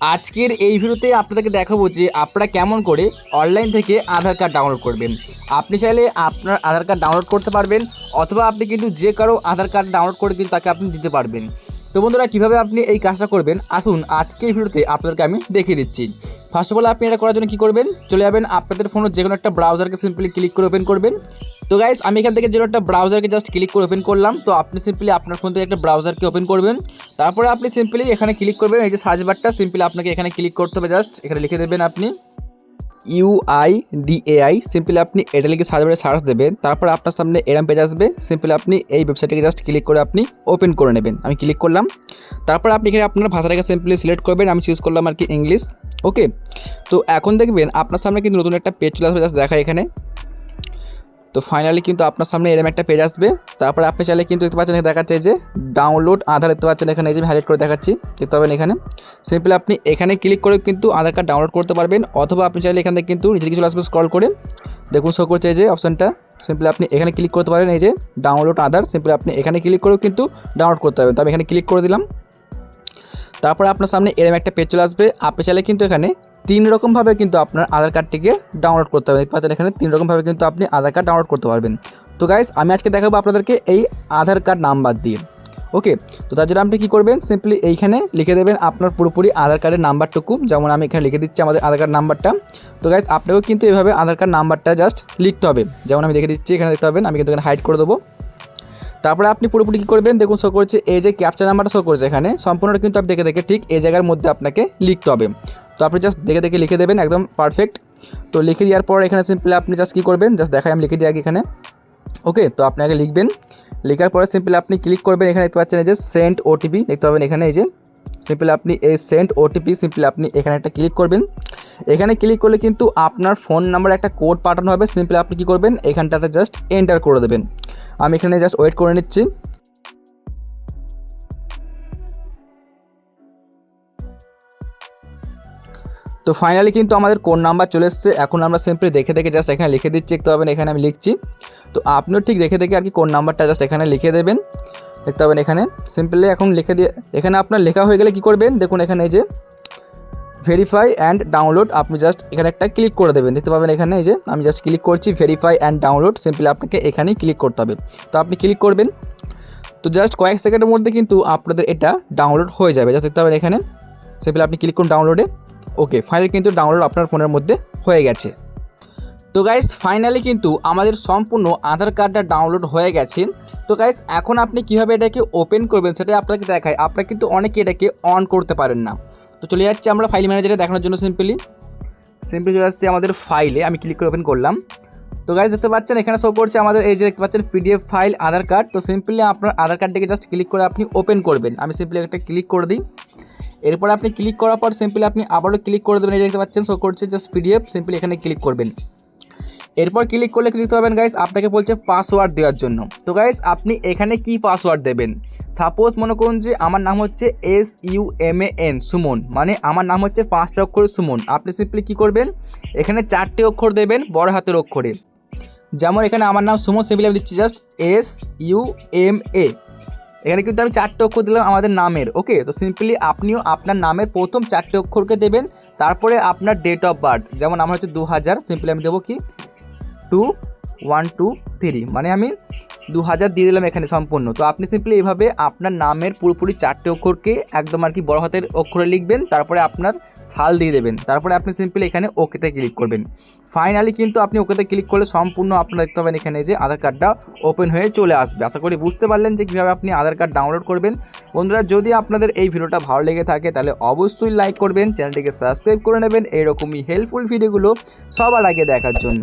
আজকের এই ভিডিওতে আপনাদেরকে দেখাবো যে আপনারা কেমন করে অনলাইন থেকে আধার কার্ড ডাউনলোড করবেন। আপনি চাইলে আপনার আধার কার্ড ডাউনলোড করতে পারবেন, অথবা আপনি কিন্তু যে কারও আধার কার্ড ডাউনলোড করে কিন্তু তাকে আপনি দিতে পারবেন। তো বন্ধুরা, কীভাবে আপনি এই কাজটা করবেন? আসুন, আজকে এই ভিডিওতে আপনাদেরকে আমি দেখিয়ে দিচ্ছি। ফার্স্ট অফ অল আপনি এটা করার জন্য কী করবেন? চলে যাবেন আপনাদের ফোনের যে কোনো একটা ব্রাউজারকে সিম্পলি ক্লিক করে ওপেন করবেন। তো গাইস আমি এখান থেকে যে একটা ব্রাউজারকে জাস্ট ক্লিক করে ওপেন করলাম, তো আপনি সিম্পলি আপনার ফোন থেকে একটা ব্রাউজারকে ওপেন করবেন। তারপরে আপনি সিম্পলি এখানে ক্লিক করবেন, এই যে সার্চ বারটা সিম্পলি আপনাকে এখানে ক্লিক করতে হবে জাস্ট এখানে লিখে দেবেন আপনি ইউআই ডিএআই সিম্পলি আপনি এটা লিখে সার্চ বারে সার্চ দেবেন, তারপর আপনার সামনে এরম পেজ আসবে সিম্পলি আপনি এই ওয়েবসাইটটাকে জাস্ট ক্লিক করে আপনি ওপেন করে নেবেন। আমি ক্লিক করলাম, তারপর আপনি এখানে আপনার ভাষাটাকে সিম্পলি সিলেক্ট করবেন, আমি চুজ করলাম আর কি ইংলিশ ওকে তো এখন দেখবেন, আপনার সামনে কিন্তু নতুন একটা পেজ চলে আসবে জাস্ট দেখা এখানে। তো ফাইনালি কিন্তু আপনার সামনে এরম একটা পেজ আসবে। তারপরে আপনি চাইলে কিন্তু দেখতে পাচ্ছেন এখানে দেখাচ্ছে যে ডাউনলোড আধার দেখতে পাচ্ছেন এখানে এই যে হাইলাইট করে দেখাচ্ছি, দেখতে পাবেন এখানে। সিম্পলি আপনি এখানে ক্লিক করে কিন্তু আধার কার্ড ডাউনলোড করতে পারবেন, অথবা আপনি চাইলে এখান থেকে কিন্তু নিজের কিছু আসবে স্ক্রল করে দেখুন শো করছে যে অপশানটা সিম্পলি আপনি এখানে ক্লিক করতে পারেন এই যে ডাউনলোড আধার সিম্পলি আপনি এখানে ক্লিক করেও কিন্তু ডাউনলোড করতে পারবেন। তো আমি এখানে ক্লিক করে দিলাম। তারপরে আপনার সামনে এরম একটা পেজ চলে আসবে। আপনি চাইলে কিন্তু এখানে তিন রকমভাবে কিন্তু আপনার আধার কার্ডটিকে ডাউনলোড করতে পারবেন দেখতে পাচ্ছেন এখানে তিন রকমভাবে কিন্তু আপনি আধার কার্ড ডাউনলোড করতে পারবেন। তো গাইজ আমি আজকে দেখাবো আপনাদেরকে এই আধার কার্ড নাম্বার দিয়ে। ওকে তো তার জন্য আপনি কী করবেন? সিম্পলি এইখানে লিখে দেবেন আপনার পুরোপুরি আধার কার্ডের নাম্বারটুকু। যেমন আমি এখানে লিখে দিচ্ছি আমাদের আধার কার্ড নাম্বারটা। তো গাইজ আপনাকেও কিন্তু এভাবে আধার কার্ড নাম্বারটা জাস্ট লিখতে হবে। যেমন আমি লিখে দিচ্ছি, এখানে দেখতে পাবেন, আমি কিন্তু এখানে হাইড করে দেবো। তারপরে আপনি পুরোপুরি কী করবেন? দেখুন শো করছে এই যে ক্যাপচার নাম্বারটা শো করছে এখানে। সম্পূর্ণটা কিন্তু আপনি দেখে দেখে ঠিক এই জায়গার মধ্যে আপনাকে লিখতে হবে। তো আপনি জাস্ট দেখে দেখে লিখে দেবেন, একদম পারফেক্ট তো লিখে দেওয়ার পর এখানে সিম্পলি আপনি জাস্ট কী করবেন জাস্ট দেখাই, আমি লিখে দিই আগে এখানে। ওকে তো আপনি আগে লিখবেন। লেখার পরে সিম্পলি আপনি ক্লিক করবেন, এখানে দেখতে পাচ্ছেন এই যে সেন্ড ওটিপি দেখতে পাবেন এখানে এই যে। সিম্পলি আপনি এই সেন্ট ওটিপি সিম্পলি আপনি এখানে একটা ক্লিক করবেন। এখানে ক্লিক করলে কিন্তু আপনার ফোন নাম্বার একটা কোড পাঠানো হবে। সিম্পলি আপনি কী করবেন, এখানটাতে জাস্ট এন্টার করে দেবেন। আমি এখানে জাস্ট ওয়েট করে নিচ্ছি। তো ফাইনালি কিন্তু আমাদের কোন নাম্বার চলে এসছে, এখন আমরা সিম্পলি দেখে দেখে জাস্ট এখানে লিখে দিচ্ছি, দেখতে পাবেন এখানে আমি লিখছি। তো আপনিও ঠিক দেখে দেখে আর কি কোন নাম্বারটা জাস্ট এখানে লিখে দেবেন। দেখতে পাবেন এখানে সিম্পলি এখন লিখে দিয়ে, এখানে আপনার লেখা হয়ে গেলে কী করবেন, দেখুন এখানে এই যে ভেরিফাই অ্যান্ড ডাউনলোড আপনি জাস্ট এখানে একটা ক্লিক করে দেবেন। দেখতে পাবেন এখানে এই যে, আমি জাস্ট ক্লিক করছি ভেরিফাই অ্যান্ড ডাউনলোড সিম্পলি আপনাকে এখানেই ক্লিক করতে হবে। তো আপনি ক্লিক করবেন। তো জাস্ট কয়েক সেকেন্ডের মধ্যে কিন্তু আপনাদের এটা ডাউনলোড হয়ে যাবে। জাস্ট দেখতে পাবেন এখানে সিম্পলি আপনি ক্লিক করুন ডাউনলোডে ওকে ফাইনালি কিন্তু ডাউনলোড আপনার ফোনের মধ্যে হয়ে গেছে। তো গাইস ফাইনালি কিন্তু আমাদের সম্পূর্ণ আধার কার্ডটা ডাউনলোড হয়ে গেছে। তো গাইস এখন আপনি কীভাবে এটাকে ওপেন করবেন সেটা আপনাকে দেখায় আপনারা কিন্তু অনেকে এটাকে অন করতে পারেন না। তো চলে যাচ্ছি আমরা ফাইল ম্যানেজারে দেখানোর জন্য সিম্পলি সিম্পলি চলে আসছি আমাদের ফাইলে আমি ক্লিক করে ওপেন করলাম। তো গাইজ দেখতে পাচ্ছেন এখানে শো করছে আমাদের এই যে দেখতে পাচ্ছেন পিডিএফ ফাইল আধার কার্ড তো সিম্পলি আপনার আধার কার্ডটিকে জাস্ট ক্লিক করে আপনি ওপেন করবেন। আমি সিম্পলি একটা ক্লিক করে দিই। এরপর আপনি ক্লিক করার পর সিম্পলি আপনি আবারও ক্লিক করে দেবেন, এই দেখতে পাচ্ছেন শো করছে জাস্ট পিডিএফ সিম্পলি এখানে ক্লিক করবেন। এরপর ক্লিক করলে ক্লিক পাবেন গাইস আপনাকে বলছে পাসওয়ার্ড দেওয়ার জন্য। তো গাইস আপনি এখানে কি পাসওয়ার্ড দেবেন? সাপোজ মনে করুন যে আমার নাম হচ্ছে S U M A N Suman. মানে আমার নাম হচ্ছে পাঁচটা অক্ষর সুমন। আপনি সিম্পলি কী করবেন? এখানে চারটে অক্ষর দেবেন, বড় হাতের অক্ষরে। যেমন এখানে আমার নাম সুমন সিম্পলি আমি দিচ্ছি just S U M A এখানে কিন্তু আমি চারটে অক্ষর দিলাম আমাদের নামের, ওকে? তো সিম্পলি আপনিও আপনার নামের প্রথম চারটে অক্ষরকে দেবেন, তারপরে আপনার ডেট অফ বার্থ যেমন আমার হচ্ছে দু হাজার সিম্পলি আমি দেবো কি? টু ওয়ান টু থ্রি মানে আমি দু হাজার দিয়ে দিলাম এখানে সম্পূর্ণ। তো আপনি সিম্পলি এইভাবে আপনার নামের পুরোপুরি চারটে অক্ষরকে একদম আর কি বড় হাতের অক্ষরে লিখবেন, তারপরে আপনার সাল দিয়ে দেবেন। তারপরে আপনি সিম্পলি এখানে ওকেতে ক্লিক করবেন। ফাইনালি কিন্তু আপনি ওকেতে ক্লিক করলে সম্পূর্ণ আপনার দেখতে পাবেন এখানে যে আধার কার্ডটা ওপেন হয়ে চলে আসবে। আশা করি বুঝতে পারলেন যে কীভাবে আপনি আধার কার্ড ডাউনলোড করবেন। বন্ধুরা, যদি আপনাদের এই ভিডিওটা ভালো লেগে থাকে, তাহলে অবশ্যই লাইক করবেন, চ্যানেলটিকে সাবস্ক্রাইব করে নেবেন। এইরকমই হেল্পফুল ভিডিওগুলো সবার আগে দেখার জন্য।